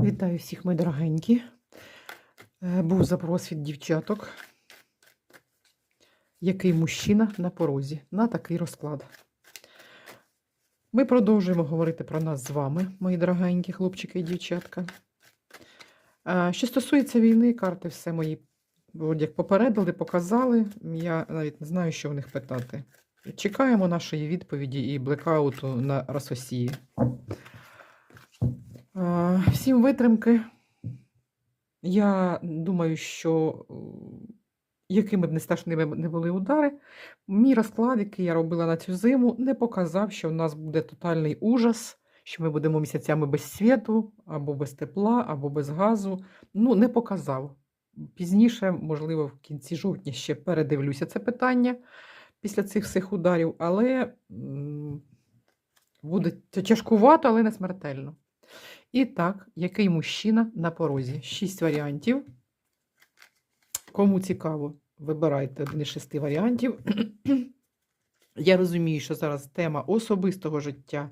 Вітаю всіх, мої дорогенькі. Е, Був запрос від дівчаток. Який мужчина на порозі на такий розклад. Ми продовжуємо говорити про нас з вами, мої дорогенькі хлопчики і дівчатка. Е, Що стосується війни, карти все мої як попередили, показали. Я навіть не знаю, що в них питати. Чекаємо нашої відповіді і блекауту на Рососії. Всім витримки. Я думаю, що е, якими б не страшними не були удари, мій розклад, який я робила на цю зиму, не показав, що в нас буде тотальний ужас, що ми будемо місяцями без світу, або без тепла, або без газу. Ну, не показав. Пізніше, можливо, в кінці жовтня ще передивлюся це питання після цих всіх ударів, але буде тяжкувато, але не смертельно. І так, який мужчина на порозі? Шість варіантів. Кому цікаво, вибирайте один із шести варіантів. Я розумію, що зараз тема особистого життя,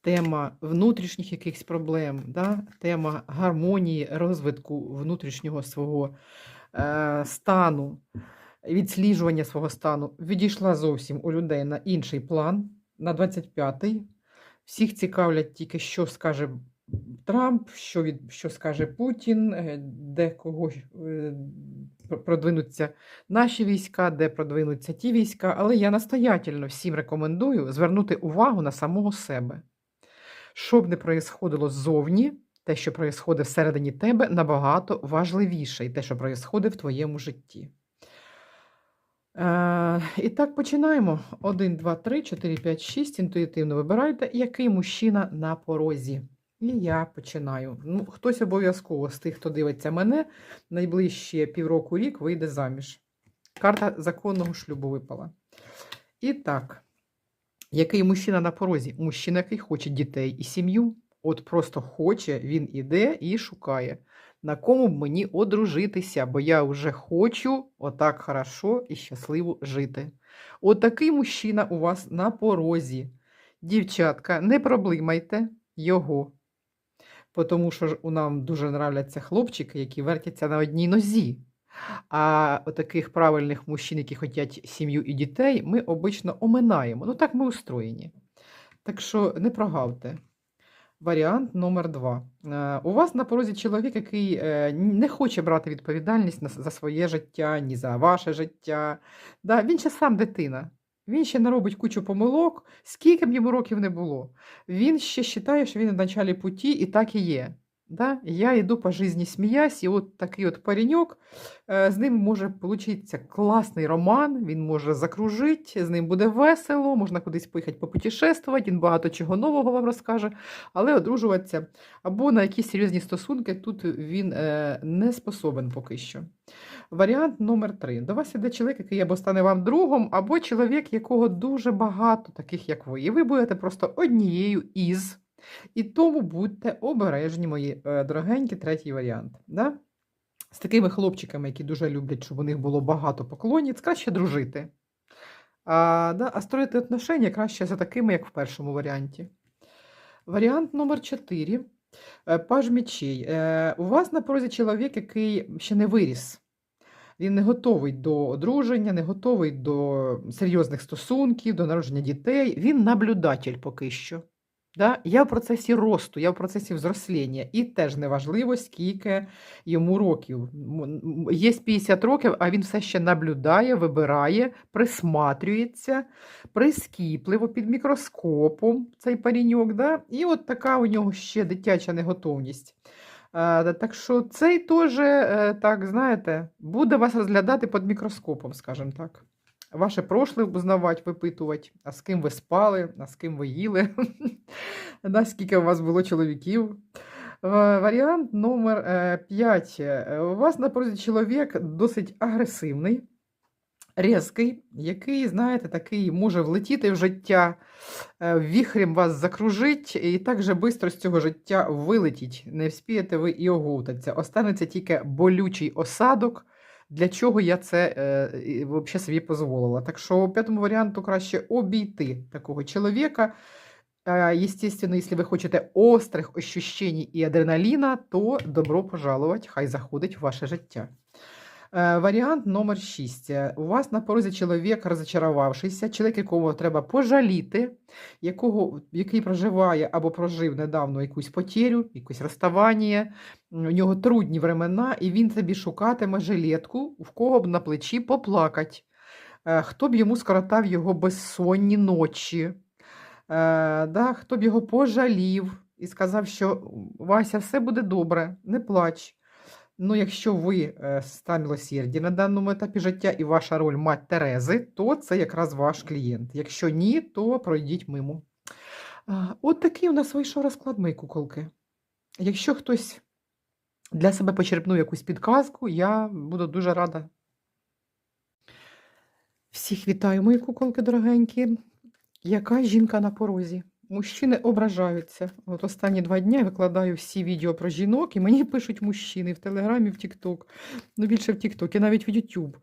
тема внутрішніх якихось проблем, да? тема гармонії, розвитку внутрішнього свого е, стану, відсліджування свого стану відійшла зовсім у людей на інший план, на 25-й. Всіх цікавлять тільки, що скаже Трамп, що, від, що скаже Путін, е, де кого е, продвинуться наші війська, де продвинуться ті війська. Але я настоятельно всім рекомендую звернути увагу на самого себе. Що б не проїсходило ззовні, те, що проїсходить всередині тебе, набагато важливіше, і те, що проїсходить в твоєму житті. Е, і так починаємо. 1, 2, 3, 4, 5, 6. Інтуїтивно вибирайте, який мужчина на порозі. І я починаю. Ну, Хтось обов'язково з тих, хто дивиться мене, найближче півроку рік вийде заміж. Карта законного шлюбу випала. І так, який мужчина на порозі? Мужчина, який хоче дітей і сім'ю. От просто хоче, він іде і шукає, на кому б мені одружитися, бо я вже хочу отак хорошо і щасливо жити. От такий мужчина у вас на порозі. Дівчатка, не проблимайте його. Тому що ж у нам дуже нравляться хлопчики, які вертяться на одній нозі. А таких правильних мужчин, які хочуть сім'ю і дітей, ми обично оминаємо. Ну так ми устроєні. Так що не прогавте. Варіант номер два. Е, У вас на порозі чоловік, який е, не хоче брати відповідальність за своє життя, ні за ваше життя. Він ще сам дитина. Він ще наробить кучу помилок, скільки б йому років не було. Він ще вважає, що він на началі путі, і так і є. Да? Я йду по житті сміясь, і от такий от пареньок, е, з ним може получитися класний роман, він може закружити, з ним буде весело, можна кудись поїхати попутешествувати, він багато чого нового вам розкаже, але одружуватися або на якісь серйозні стосунки тут він е, не способен поки що. Варіант номер три. До вас іде чоловік, який або стане вам другом, або чоловік, якого дуже багато, таких як ви. І ви будете просто однією із. І тому будьте обережні, мої е, дорогенькі, третій варіант. Да? З такими хлопчиками, які дуже люблять, щоб у них було багато поклонниць, краще дружити. А, да, а строїти отношення краще за такими, як в першому варіанті. Варіант номер 4. Паж мечей. Е, У вас на порозі чоловік, який ще не виріс. Він не готовий до одруження, не готовий до серйозних стосунків, до народження дітей. Він наблюдатель поки що. Да? Я в процесі росту, я в процесі взросління. І теж неважливо, скільки йому років. Є 50 років, а він все ще наблюдає, вибирає, присматрюється, прискіпливо під мікроскопом цей паріньок. Да? І от така у нього ще дитяча неготовність. Е, Так що цей теж, е, так, знаєте, буде вас розглядати під мікроскопом, скажімо так. Ваше прошле узнавати, випитувати, а з ким ви спали, а з ким ви їли, наскільки у вас було чоловіків. Е, Варіант номер 5. У вас на порозі чоловік досить агресивний, різкий, який, знаєте, такий може влетіти в життя, е, віхрем вас закружить, і так же швидко з цього життя вилетіть. Не вспієте ви і огутатися. Останеться тільки болючий осадок. Для чого я це е, взагалі собі дозволила. Так що п'ятому варіанту краще обійти такого чоловіка. А, Естественно, если ви хочете острих ощущень і адреналіна, то добро пожаловать, хай заходить в ваше життя. Е, Варіант номер 6. У вас на порозі чоловік розочарувавшийся, чоловік, якого треба пожаліти, якого, який проживає або прожив недавно якусь потерю, якесь розставання, у нього трудні времена, і він тобі шукатиме жилетку, в кого б на плечі поплакать. Е, Хто б йому скоротав його безсонні ночі, е, да, хто б його пожалів і сказав, що Вася, все буде добре, не плач. Ну, якщо ви е, стан милосердя на даному етапі життя і ваша роль мать Терези, то це якраз ваш клієнт. Якщо ні, то пройдіть мимо. От такий у нас вийшов розклад мої куколки. Якщо хтось для себе почерпнув якусь підказку, я буду дуже рада. Всіх вітаю, мої куколки дорогенькі. Яка жінка на порозі? Мужчини ображаються. От останні два дні я викладаю всі відео про жінок, і мені пишуть мужчини в Телеграмі, в Тікток, ну більше в Тікток, і навіть в Ютуб.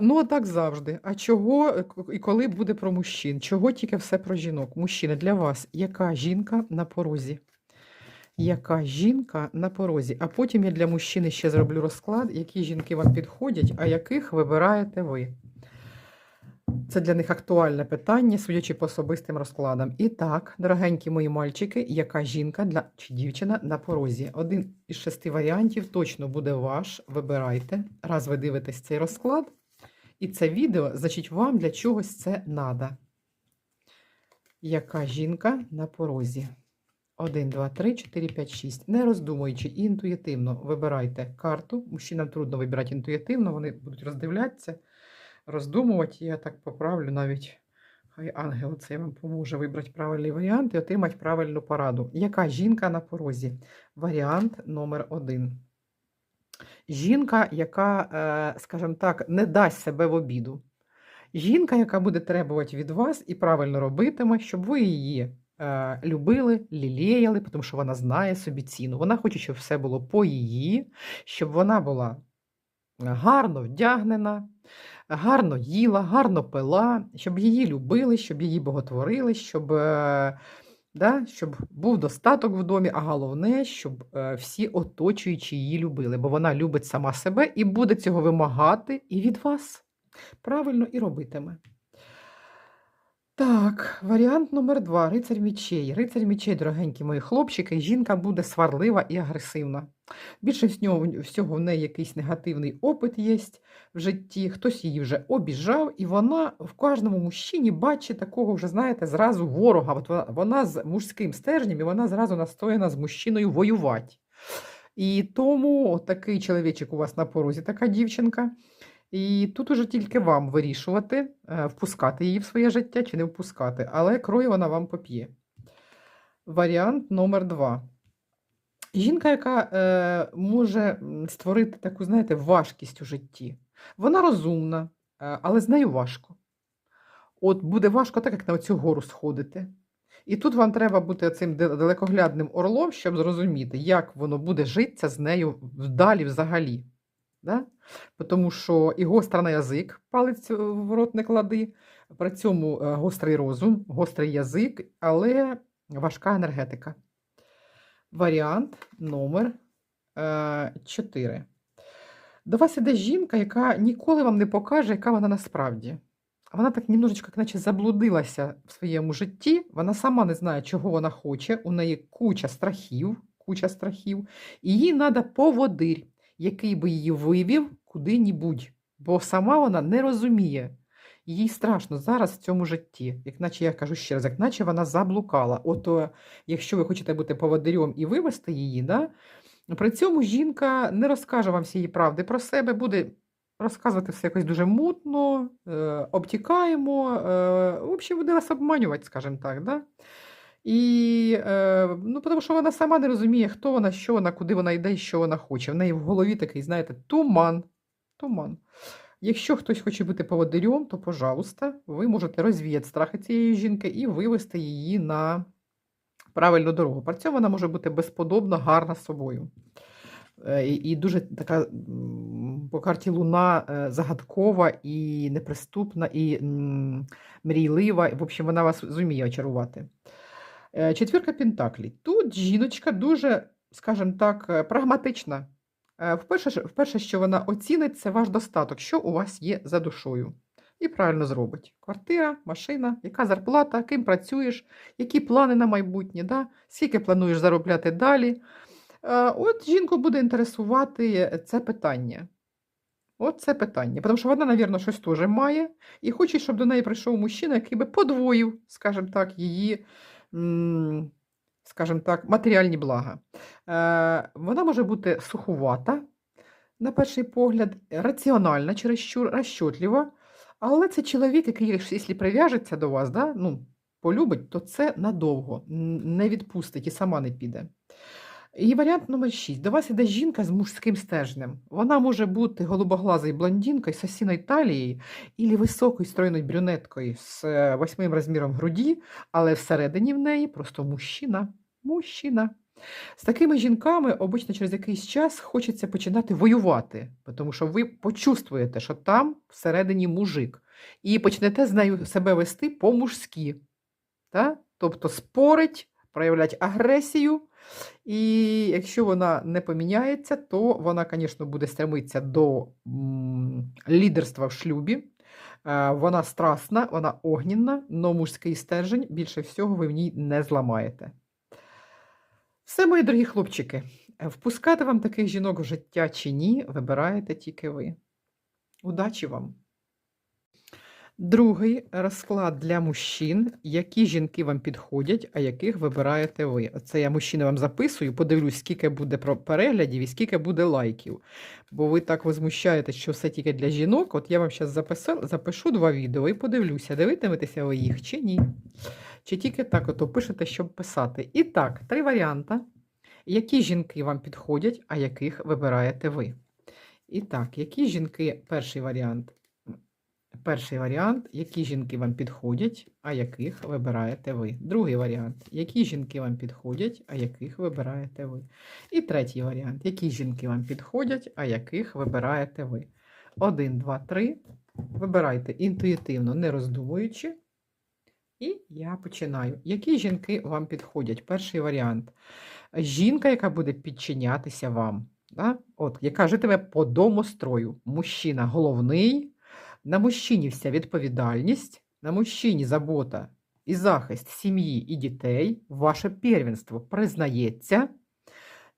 Ну, а так завжди. А чого е, і коли буде про мужчин? Чого тільки все про жінок? Мужчини, для вас, яка жінка на порозі? Яка жінка на порозі? А потім я для мужчини ще зроблю розклад, які жінки вам підходять, а яких вибираєте ви. Це для них актуальне питання, судячи по особистим розкладам. І так, дорогенькі мої мальчики, яка жінка для чи дівчина на порозі? Один із шести варіантів точно буде ваш. Вибирайте. Раз ви дивитесь цей розклад, і це відео, значить, вам для чогось це надо. Яка жінка на порозі? 1, 2, 3, 4, 5, 6. Не роздумуючи, інтуїтивно вибирайте карту. Мужчинам трудно вибирати інтуїтивно, вони будуть роздивлятися роздумувати. Я так поправлю навіть. Хай ангел це вам поможе вибрати правильний варіант і отримати правильну пораду. Яка жінка на порозі? Варіант номер один. Жінка, яка, е, скажімо так, не дасть себе в обіду. Жінка, яка буде требувати від вас і правильно робитиме, щоб ви її е, любили, лілеяли, тому що вона знає собі ціну. Вона хоче, щоб все було по її, щоб вона була гарно вдягнена, гарно їла, гарно пила, щоб її любили, щоб її боготворили, щоб, е, да, щоб був достаток в домі, а головне, щоб е, всі оточуючі її любили, бо вона любить сама себе і буде цього вимагати і від вас. Правильно і робитиме. Так, варіант номер два рицарь мічей. Рицарь мічей, дорогенькі мої хлопчики, жінка буде сварлива і агресивна. Більше всього, в неї якийсь негативний опит є в житті, хтось її вже обіжав, і вона в кожному мужчині бачить такого вже, знаєте, зразу ворога. От вона, вона з мужським стержнем, і вона зразу настояна з мужчиною воювати. І тому такий чоловічок у вас на порозі, така дівчинка. І тут уже тільки вам вирішувати, е, впускати її в своє життя чи не впускати, але крою вона вам поп'є. Варіант номер два. Жінка, яка е, може створити таку, знаєте, важкість у житті. Вона розумна, е, але з нею важко. От буде важко, так як на цю гору сходити. І тут вам треба бути цим далекоглядним орлом, щоб зрозуміти, як воно буде житися з нею вдалі взагалі. Да? Тому що і гостра на язик, палець в рот не клади, при цьому е, гострий розум, гострий язик, але важка енергетика. Варіант номер 4. До вас іде жінка, яка ніколи вам не покаже, яка вона насправді. Вона так немножечко, наче заблудилася в своєму житті. Вона сама не знає, чого вона хоче. У неї куча страхів, куча страхів. І їй треба поводир, який би її вивів куди-нібудь. Бо сама вона не розуміє. Їй страшно зараз в цьому житті, як наче я кажу ще раз, як наче вона заблукала. От е, якщо ви хочете бути поводирем і вивести її, да, при цьому жінка не розкаже вам всієї правди про себе, буде розказувати все якось дуже мутно, е, обтікаємо, е, в общем, буде вас обманювати, скажімо так. Да? І е, ну, тому що вона сама не розуміє, хто вона, що вона, куди вона йде і що вона хоче. В неї в голові такий, знаєте, туман. туман. Якщо хтось хоче бути поводирем, то, пожалуйста, ви можете розвіяти страхи цієї жінки і вивести її на правильну дорогу. При цьому вона може бути безподобно гарна з собою. Е, І, дуже така по карті Луна е, загадкова і неприступна, і мрійлива. В общем, вона вас зуміє очарувати. Е, Четвірка Пентаклей. Тут жіночка дуже, скажімо так, прагматична. Е, Вперше, вперше, що вона оцінить, це ваш достаток, що у вас є за душою. І правильно зробить. Квартира, машина, яка зарплата, ким працюєш, які плани на майбутнє, да? скільки плануєш заробляти далі. Е, От жінку буде інтересувати це питання. От це питання. Тому що вона, мабуть, щось теж має, і хоче, щоб до неї прийшов мужчина, який би подвоїв, скажімо так, її, скажімо так, матеріальні блага. Е, Вона може бути сухувата, на перший погляд, раціональна, чересчур, розчотлива, але це чоловік, який, якщо прив'яжеться до вас, да, ну, полюбить, то це надовго, не відпустить і сама не піде. І варіант номер 6. До вас іде жінка з мужським стержнем. Вона може бути голубоглазою блондинкою з осіною талією, і високою стройною брюнеткою з е, восьмим розміром груді, але всередині в неї просто мужчина. Мужчина. З такими жінками обично через якийсь час хочеться починати воювати, тому що ви почувствуєте, що там всередині мужик, і почнете з нею себе вести по-мужськи. Тобто спорить, проявлять агресію. І якщо вона не поміняється, то вона, звісно, буде стремитися до лідерства в шлюбі. Е, Вона страсна, вона огнінна, але мужський стержень більше всього ви в ній не зламаєте. Все, мої дорогі хлопчики, впускати вам таких жінок в життя чи ні, вибираєте тільки ви. Удачі вам! Другий розклад для мужчин, які жінки вам підходять, а яких вибираєте ви. Оце я мужчини вам записую, подивлюсь, скільки буде переглядів і скільки буде лайків. Бо ви так возмущаєте, що все тільки для жінок. От я вам зараз записав, запишу два відео і подивлюся, дивитиметеся ви їх чи ні. Чи тільки так ото пишете, щоб писати. І так, три варіанти. Які жінки вам підходять, а яких вибираєте ви? І так, які жінки, перший варіант. Перший варіант, які жінки вам підходять, а яких вибираєте ви. Другий варіант, які жінки вам підходять, а яких вибираєте ви. І третій варіант, які жінки вам підходять, а яких вибираєте ви. Один, два, три. Вибирайте інтуїтивно, не роздумуючи. І я починаю. Які жінки вам підходять? Перший варіант. Жінка, яка буде підчинятися вам. Да? От, яка житиме по домострою. Мужчина головний, на мужчині вся відповідальність, на мужчині забота і захист сім'ї і дітей, ваше первенство признається.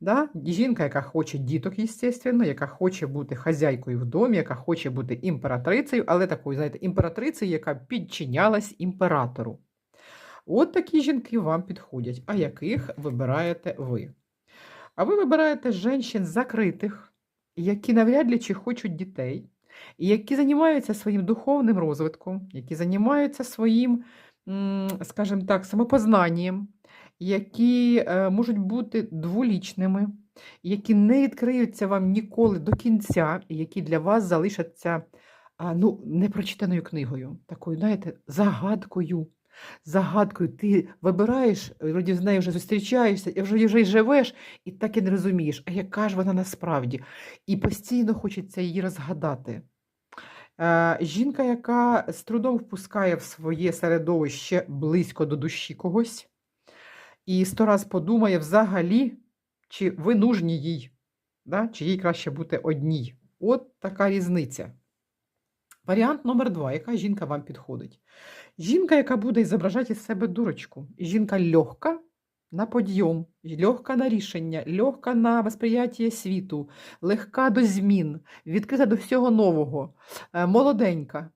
Да? Жінка, яка хоче діток, естественно, яка хоче бути хазяйкою в домі, яка хоче бути імператрицею, але такою, знаєте, імператрицею, яка підчинялась імператору. От такі жінки вам підходять. А яких вибираєте ви? А ви вибираєте жінок закритих, які навряд ли чи хочуть дітей, які займаються своїм духовним розвитком, які займаються своїм, скажімо так, самопознанням, які е, можуть бути дволічними, які не відкриються вам ніколи до кінця, і які для вас залишаться ну, непрочитаною книгою, такою, знаєте, загадкою. Загадкою, ти вибираєш, вроді з нею вже зустрічаєшся, і вже, вже й живеш, і так і не розумієш, а яка ж вона насправді? І постійно хочеться її розгадати. Е, жінка, яка з трудом впускає в своє середовище близько до душі когось, і сто раз подумає взагалі, чи ви нужні їй, да? чи їй краще бути одній. От така різниця. Варіант номер два. Яка жінка вам підходить? Жінка, яка буде зображати із себе дурочку. Жінка легка на подйом, легка на рішення, легка на восприяття світу, легка до змін, відкрита до всього нового, е, молоденька,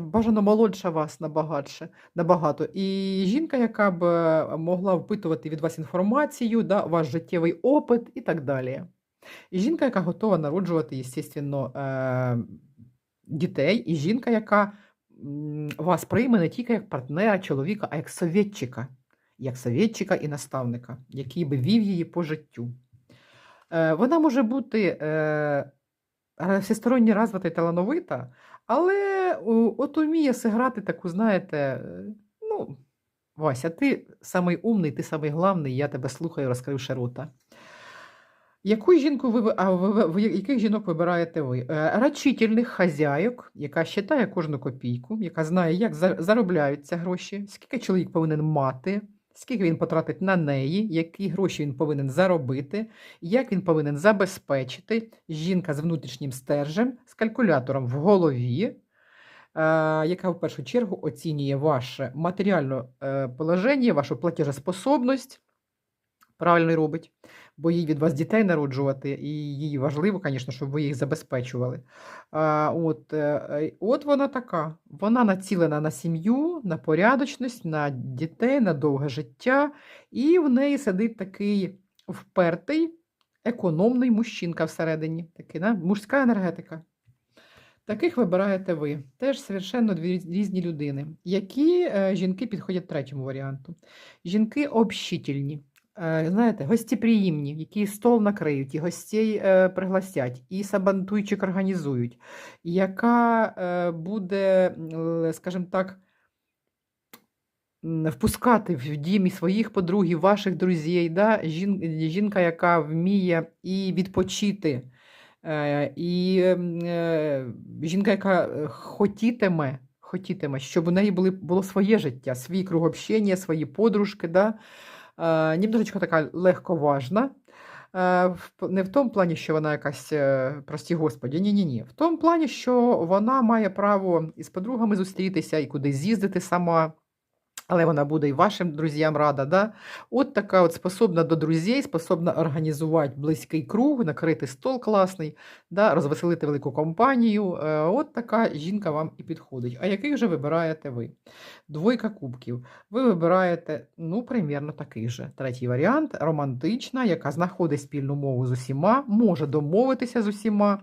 бажано молодша вас набагатше, набагато. І жінка, яка б е, могла впитувати від вас інформацію, да, ваш життєвий опит і так далі. І жінка, яка готова народжувати, е, дітей, і жінка, яка вас прийме не тільки як партнера, чоловіка, а як совєтчика, як совєтчика і наставника, який би вів її по життю. Е, Вона може бути е, всесторонньо розвита і талановита, але от уміє зіграти таку, знаєте, е, ну, Вася, ти самий умний, ти самий главний, я тебе слухаю, розкривши рота. Яку жінку ви, а ви, ви- яких жінок вибираєте ви? Е, Рачительних хазяйок, яка вважає кожну копійку, яка знає, як заробляються гроші, скільки чоловік повинен мати, скільки він потратить на неї, які гроші він повинен заробити, як він повинен забезпечити. Жінка з внутрішнім стержем, з калькулятором в голові, е, яка в першу чергу оцінює ваше матеріальне положення, вашу платежеспособність, правильно робить, бо їй від вас дітей народжувати, і їй важливо, звісно, щоб ви їх забезпечували. От, е, е, от вона така. Вона націлена на сім'ю, на порядочність, на дітей, на довге життя, і в неї сидить такий впертий, економний мужчинка всередині. Такий, да? мужська енергетика. Таких вибираєте ви. Теж совершенно дві різні людини. Які е, жінки підходять третьому варіанту? Жінки общительні, знаєте, гостєприємні, які стол накриють, і гостей е, пригласять, і сабантуйчик організують, яка е, буде, скажімо так, впускати в дім і своїх подругів, ваших друзів, да? Жін, жінка, яка вміє і відпочити. Е, І е, жінка, яка е, хотітиме, хотітиме, щоб у неї були, було своє життя, свій круг общення, свої подружки. Да? Е, Немножечко така легковажна. Е, Не в тому плані, що вона якась, е, прості господі, ні-ні-ні. В тому плані, що вона має право із подругами зустрітися і кудись з'їздити сама. Але вона буде і вашим друзям рада. Да? От така от способна до друзей, способна організувати близький круг, накрити стол класний, да? розвеселити велику компанію. Е, От така жінка вам і підходить. А яких же вибираєте ви? Двойка кубків. Ви вибираєте, ну, примірно такий же. Третій варіант романтична, яка знаходить спільну мову з усіма, може домовитися з усіма.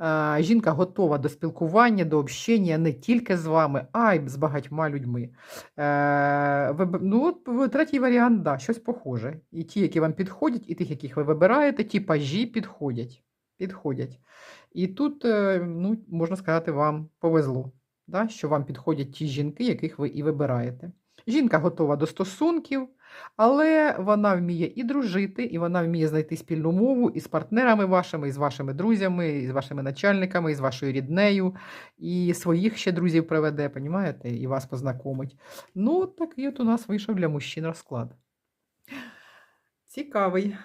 Е, Жінка готова до спілкування, до общення не тільки з вами, а й з багатьма людьми. Е, Ну, от третій варіант, да, щось похоже. І ті, які вам підходять, і тих, яких ви вибираєте, ті пажі підходять. підходять. І тут, е, ну, можна сказати, вам повезло, да, що вам підходять ті жінки, яких ви і вибираєте. Жінка готова до стосунків, але вона вміє і дружити, і вона вміє знайти спільну мову і з партнерами вашими, і з вашими друзями, і з вашими начальниками, і з вашою ріднею, і своїх ще друзів приведе, понімаєте, і вас познайомить. Ну, такий от у нас вийшов для мужчин розклад. Цікавий.